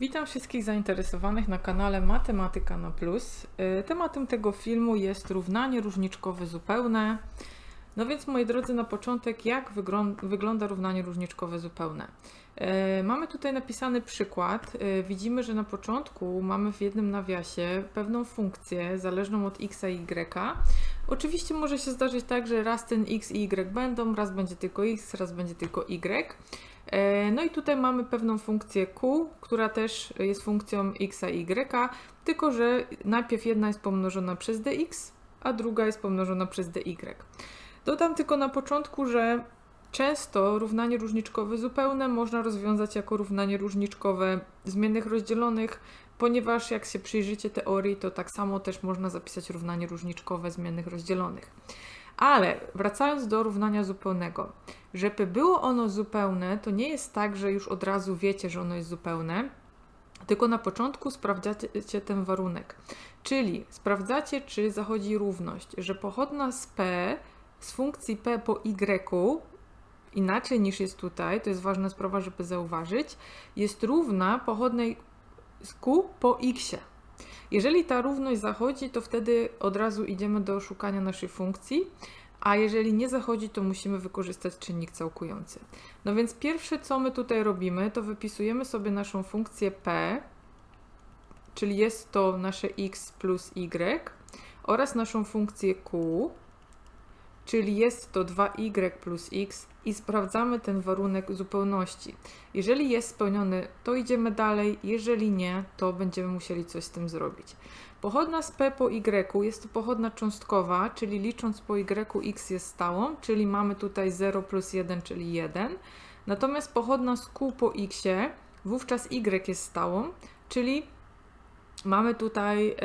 Witam wszystkich zainteresowanych na kanale Matematyka na Plus. Y, Tematem tego filmu jest równanie różniczkowe zupełne. No więc moi drodzy, na początek jak wyglą- wygląda równanie różniczkowe zupełne? Y, Mamy tutaj napisany przykład. Y, Widzimy, że na początku mamy w jednym nawiasie pewną funkcję zależną od x i y. Oczywiście może się zdarzyć tak, że raz ten x i y będą, raz będzie tylko x, raz będzie tylko y. E, No i tutaj mamy pewną funkcję q, która też jest funkcją x i y, tylko że najpierw jedna jest pomnożona przez dx, a druga jest pomnożona przez dy. Dodam tylko na początku, że często równanie różniczkowe zupełne można rozwiązać jako równanie różniczkowe zmiennych rozdzielonych, ponieważ jak się przyjrzycie teorii, to tak samo też można zapisać równanie różniczkowe zmiennych rozdzielonych. Ale wracając do równania zupełnego, żeby było ono zupełne, to nie jest tak, że już od razu wiecie, że ono jest zupełne, tylko na początku sprawdzacie ten warunek. Czyli sprawdzacie, czy zachodzi równość, że pochodna z p z funkcji p po y, inaczej niż jest tutaj, to jest ważna sprawa, żeby zauważyć, jest równa pochodnej z q po x. Jeżeli ta równość zachodzi, to wtedy od razu idziemy do szukania naszej funkcji, a jeżeli nie zachodzi, to musimy wykorzystać czynnik całkujący. No więc pierwsze, co my tutaj robimy, to wypisujemy sobie naszą funkcję p, czyli jest to nasze x plus y, oraz naszą funkcję q, czyli jest to 2y plus x i sprawdzamy ten warunek zupełności. Jeżeli jest spełniony, to idziemy dalej, jeżeli nie, to będziemy musieli coś z tym zrobić. Pochodna z p po y jest to pochodna cząstkowa, czyli licząc po y x jest stałą, czyli mamy tutaj 0 plus 1, czyli 1. Natomiast pochodna z q po x, wówczas y jest stałą, czyli Mamy tutaj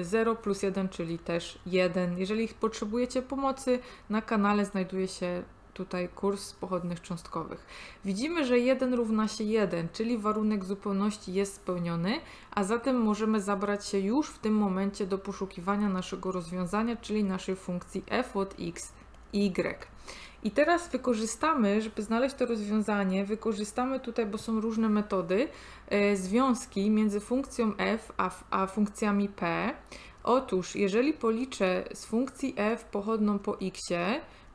e, 0 plus 1, czyli też 1. Jeżeli potrzebujecie pomocy, na kanale znajduje się tutaj kurs pochodnych cząstkowych. Widzimy, że 1 równa się 1, czyli warunek zupełności jest spełniony, a zatem możemy zabrać się już w tym momencie do poszukiwania naszego rozwiązania, czyli naszej funkcji f od x, y. I teraz wykorzystamy, żeby znaleźć to rozwiązanie, wykorzystamy tutaj, bo są różne metody, e, związki między funkcją f a, a funkcjami p. Otóż, jeżeli policzę z funkcji f pochodną po x,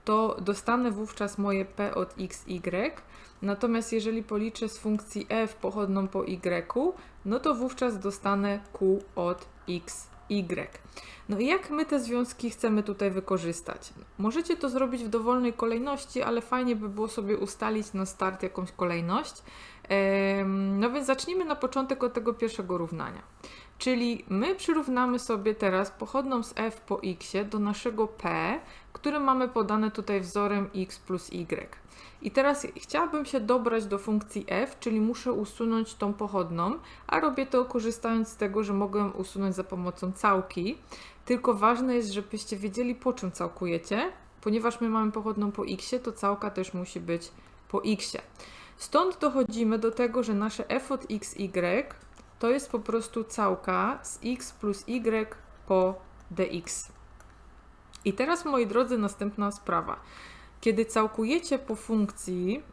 to dostanę wówczas moje p od x, y. Natomiast jeżeli policzę z funkcji f pochodną po y, no to wówczas dostanę q od x, y. No i jak my te związki chcemy tutaj wykorzystać? Możecie to zrobić w dowolnej kolejności, ale fajnie by było sobie ustalić na start jakąś kolejność. No więc zacznijmy na początek od tego pierwszego równania. Czyli my przyrównamy sobie teraz pochodną z f po x do naszego p, które mamy podane tutaj wzorem x plus y. I teraz chciałabym się dobrać do funkcji f, czyli muszę usunąć tą pochodną, a robię to korzystając z tego, że mogę usunąć za pomocą całki. Tylko ważne jest, żebyście wiedzieli po czym całkujecie, ponieważ my mamy pochodną po x, to całka też musi być po x. Stąd dochodzimy do tego, że nasze f od x, y to jest po prostu całka z x plus y po dx. I teraz, moi drodzy, następna sprawa. Kiedy całkujecie po funkcji,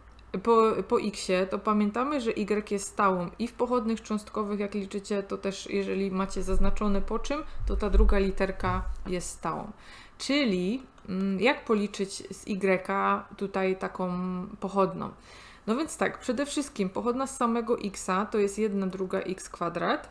po, po x, to pamiętamy, że y jest stałą i w pochodnych cząstkowych, jak liczycie, to też jeżeli macie zaznaczone po czym, to ta druga literka jest stałą. Czyli mm, jak policzyć z y tutaj taką pochodną? No więc tak, przede wszystkim pochodna z samego x to jest 1 druga x kwadrat.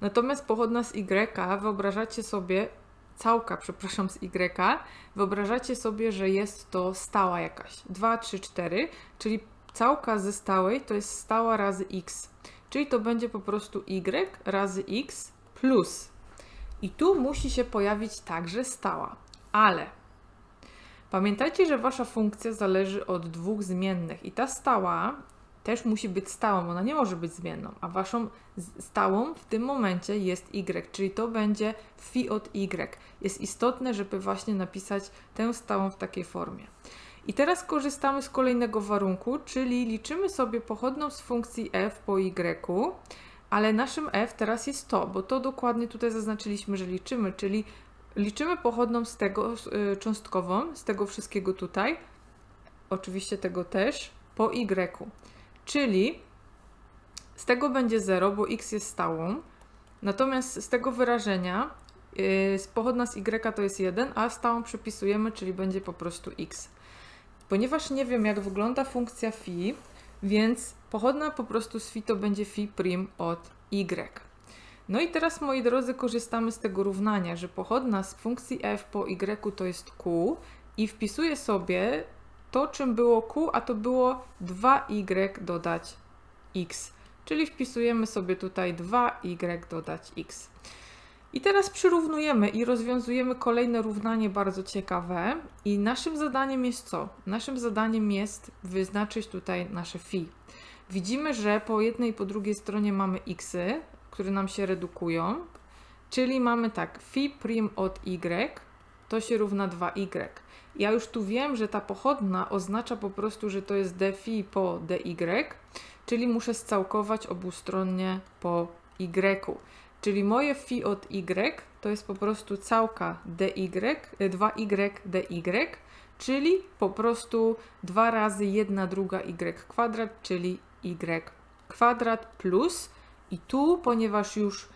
Natomiast pochodna z y wyobrażacie sobie, całka, przepraszam, z y, wyobrażacie sobie, że jest to stała jakaś. 2, 3, 4, czyli całka ze stałej to jest stała razy x. Czyli to będzie po prostu y razy x plus. I tu musi się pojawić także stała. Ale Pamiętajcie, że wasza funkcja zależy od dwóch zmiennych i ta stała też musi być stałą, ona nie może być zmienną, a waszą stałą w tym momencie jest y, czyli to będzie phi od y. Jest istotne, żeby właśnie napisać tę stałą w takiej formie. I teraz korzystamy z kolejnego warunku, czyli liczymy sobie pochodną z funkcji f po y, ale naszym f teraz jest to, bo to dokładnie tutaj zaznaczyliśmy, że liczymy, czyli Liczymy pochodną z tego, y, cząstkową, z tego wszystkiego tutaj, oczywiście tego też, po y. Czyli Z tego będzie 0, bo x jest stałą. Natomiast z tego wyrażenia yy, z pochodna z y to jest 1, a stałą przypisujemy, czyli będzie po prostu x. Ponieważ nie wiem, jak wygląda funkcja phi, więc pochodna po prostu z phi to będzie phi prim od y. No i teraz, moi drodzy, korzystamy z tego równania, że pochodna z funkcji f po y to jest q i wpisuję sobie to, czym było q, a to było 2y dodać x. Czyli wpisujemy sobie tutaj 2y dodać x. I teraz przyrównujemy i rozwiązujemy kolejne równanie bardzo ciekawe. I naszym zadaniem jest co? Naszym zadaniem jest wyznaczyć tutaj nasze phi. Widzimy, że po jednej i po drugiej stronie mamy xy, które nam się redukują. Czyli mamy tak, phi prim od y to się równa 2y. Ja już tu wiem, że ta pochodna oznacza po prostu, że to jest d phi po dy, czyli muszę scałkować obustronnie po y. Czyli moje phi od y to jest po prostu całka dy, 2y dy, czyli po prostu 2 razy 1 druga y kwadrat, czyli y kwadrat plus i tu, ponieważ już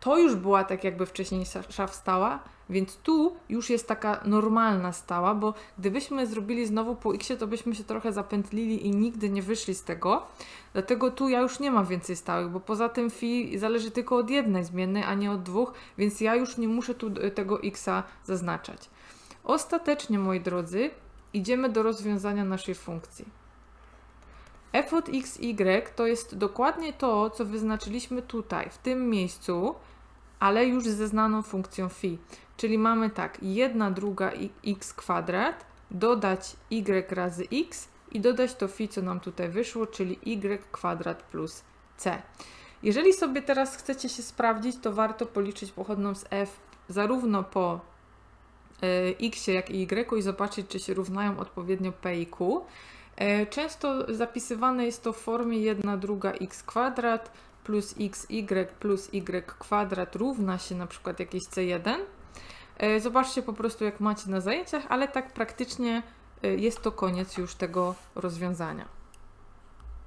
to już była tak jakby wcześniejsza stała, więc tu już jest taka normalna stała, bo gdybyśmy zrobili znowu po x, to byśmy się trochę zapętlili i nigdy nie wyszli z tego. Dlatego tu ja już nie mam więcej stałych, bo poza tym phi zależy tylko od jednej zmiennej, a nie od dwóch, więc ja już nie muszę tu tego xa zaznaczać. Ostatecznie, moi drodzy, idziemy do rozwiązania naszej funkcji. F od x, y to jest dokładnie to, co wyznaczyliśmy tutaj, w tym miejscu, ale już ze znaną funkcją phi. Czyli mamy tak, 1 druga x kwadrat, dodać y razy x i dodać to phi, co nam tutaj wyszło, czyli y kwadrat plus c. Jeżeli sobie teraz chcecie się sprawdzić, to warto policzyć pochodną z f zarówno po y, x, jak i y i zobaczyć, czy się równają odpowiednio p i q. Y, często zapisywane jest to w formie 1 druga x kwadrat plus xy plus y kwadrat równa się na przykład jakieś c1. E, zobaczcie po prostu jak macie na zajęciach, ale tak praktycznie e, jest to koniec już tego rozwiązania.